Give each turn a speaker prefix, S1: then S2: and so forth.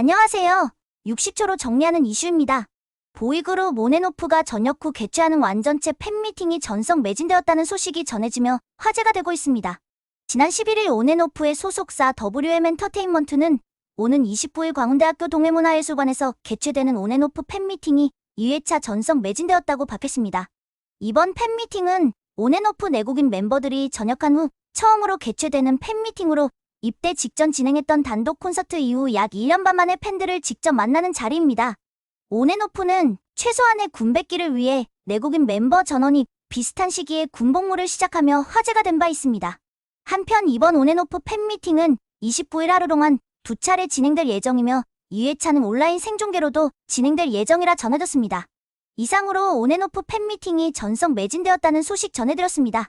S1: 안녕하세요. 60초로 정리하는 이슈입니다. 보이그룹 온앤오프가 저녁 후 개최하는 완전체 팬미팅이 전석 매진되었다는 소식이 전해지며 화제가 되고 있습니다. 지난 11일 온앤오프의 소속사 WM 엔터테인먼트는 오는 29일 광운대학교 동해문화예술관에서 개최되는 온앤오프 팬미팅이 2회차 전석 매진되었다고 밝혔습니다. 이번 팬미팅은 온앤오프 내국인 멤버들이 전역한 후 처음으로 개최되는 팬미팅으로 입대 직전 진행했던 단독 콘서트 이후 약 1년 반 만에 팬들을 직접 만나는 자리입니다. 온앤오프는 최소한의 군백기를 위해 내국인 멤버 전원이 비슷한 시기에 군복무를 시작하며 화제가 된 바 있습니다. 한편 이번 온앤오프 팬미팅은 29일 하루 동안 두 차례 진행될 예정이며 2회차는 온라인 생중계로도 진행될 예정이라 전해졌습니다. 이상으로 온앤오프 팬미팅이 전석 매진되었다는 소식 전해드렸습니다.